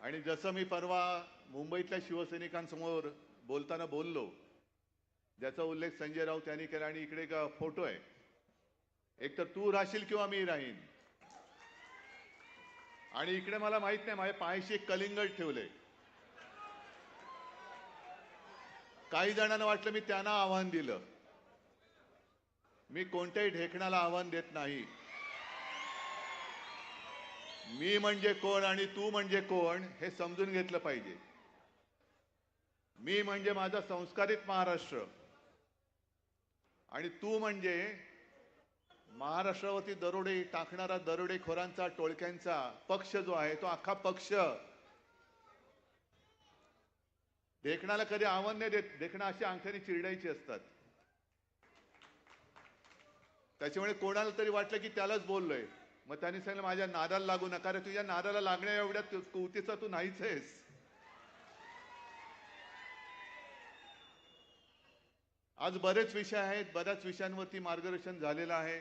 आणि जसं मी परवा मुंबईतल्या शिवसैनिकांसमोर बोलताना बोललो ज्याचा उल्लेख संजय राऊत यांनी केला आणि इकडे एक फोटो आहे. एक तर तू राहशील किंवा मी राहीन? आणि इकडे मला माहीत नाही माझ्या पायाशी एक कलिंगड ठेवले काही जणांना वाटलं मी त्यांना आव्हान दिलं. मी कोणत्याही ढेकणाला आव्हान देत नाही. मी म्हणजे कोण आणि तू म्हणजे कोण हे समजून घेतलं पाहिजे. मी म्हणजे माझा संस्कारित महाराष्ट्र. आणि तू म्हणजे महाराष्ट्रावरती दरोडे टाकणारा दरोडेखोरांचा टोळक्यांचा पक्ष जो आहे तो अख्खा पक्ष. देखणाला कधी आव्हान नाही देत देखणं अशी अंगठ्याने चिरडायची असतात. त्याच्यामुळे कोणाला तरी वाटलं की त्यालाच बोललोय. मग त्यांनी सांगितलं माझ्या नादाला लागू नका रे तुझ्या नादाला लागण्या एवढ्या कुवतीचा तू नाहीच आहेस. आज बरेच विषय आहेत बऱ्याच विषयांवरती मार्गदर्शन झालेलं आहे.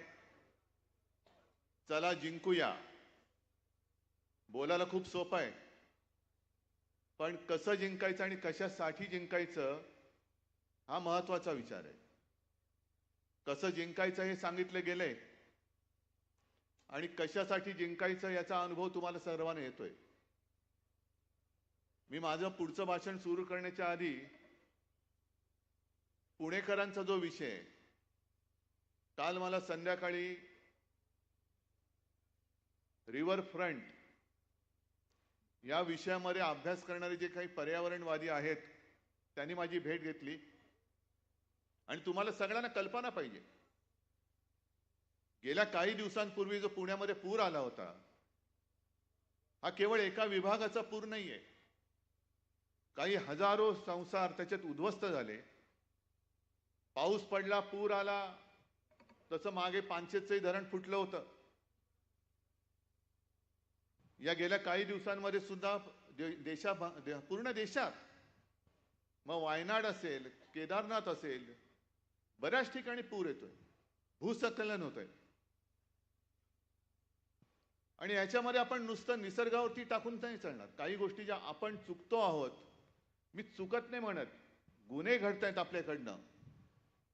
चला जिंकूया. बोलायला खूप सोपं आहे. पण कसं जिंकायचं आणि कशासाठी जिंकायचं हा महत्त्वाचा विचार आहे. कसं जिंकायचं हे सांगितलं गेलंय आणि कशासाठी जिंकायचं याचा अनुभव तुम्हाला सर्वांना येतोय. मी माझं पुढचं भाषण सुरू करण्याच्या आधी पुणेकरांचा जो विषय आहे, काल मला संध्याकाळी रिव्हर फ्रंट या विषयामध्ये अभ्यास करणारे जे काही पर्यावरणवादी आहेत त्यांनी माझी भेट घेतली. आणि तुम्हाला सगळ्यांना कल्पना पाहिजे. गेल्या काही दिवसांपूर्वी जो पुण्यामध्ये पूर आला होता हा केवळ एका विभागाचा पूर नाहीये. काही हजारो संसार त्याच्यात उद्ध्वस्त झाले. पाऊस पडला पूर आला तसं मागे पानशेचंही धरण फुटलं होतं. या गेल्या काही दिवसांमध्ये सुद्धा देशा दे- पूर्ण देशात मग वायनाड असेल केदारनाथ असेल बऱ्याच ठिकाणी पूर येतोय. भूस्खलन होत आहे आणि याच्यामध्ये आपण नुसतं निसर्गावरती टाकून नाही चालणार. काही गोष्टी ज्या आपण चुकतो आहोत मी चुकत नाही म्हणत गुन्हे घडत आहेत आपल्याकडनं.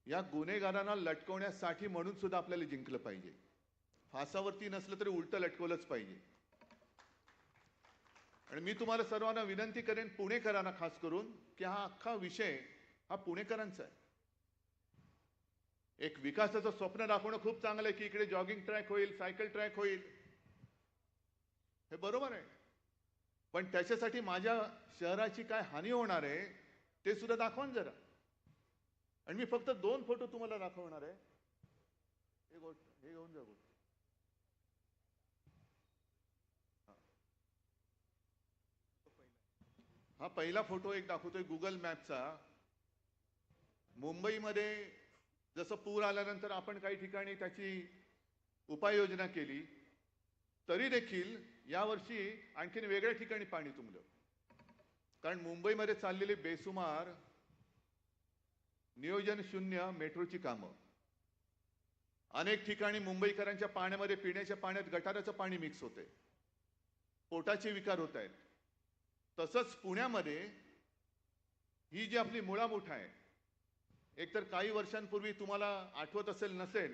या गुन्हेगारांना लटकवण्यासाठी म्हणून सुद्धा आपल्याला जिंकलं पाहिजे. फासावरती नसलं तरी उलटं लटकवलंच पाहिजे. आणि मी तुम्हाला सर्वांना विनंती करेन पुणेकरांना खास करून की हा अख्खा विषय हा पुणेकरांचा आहे. एक विकासाचं स्वप्न दाखवणं खूप चांगलं आहे की इकडे जॉगिंग ट्रॅक होईल सायकल ट्रॅक होईल. हे बरोबर आहे. पण त्याच्यासाठी माझ्या शहराची काय हानी होणार आहे ते सुद्धा दाखवा जरा. आणि मी फक्त दोन फोटो तुम्हाला दाखवणार आहे. हे गोष्ट हे घेऊन जा गोष्ट. हा. पहिला फोटो एक दाखवतोय गुगल मॅपचा मुंबईमध्ये जसं पूर आल्यानंतर आपण काही ठिकाणी त्याची उपाययोजना केली. तरी देखील यावर्षी आणखीन वेगळ्या ठिकाणी पाणी तुंबलं. कारण मुंबईमध्ये चाललेली बेसुमार नियोजन शून्य मेट्रोची कामं. अनेक ठिकाणी मुंबईकरांच्या पाण्यामध्ये पिण्याच्या पाण्यात गटाराचं पाणी मिक्स होते. पोटाचे विकार होत आहेत. तसंच पुण्यामध्ये ही जी आपली मुळामुठ आहे एकतर काही वर्षांपूर्वी तुम्हाला आठवत असेल नसेल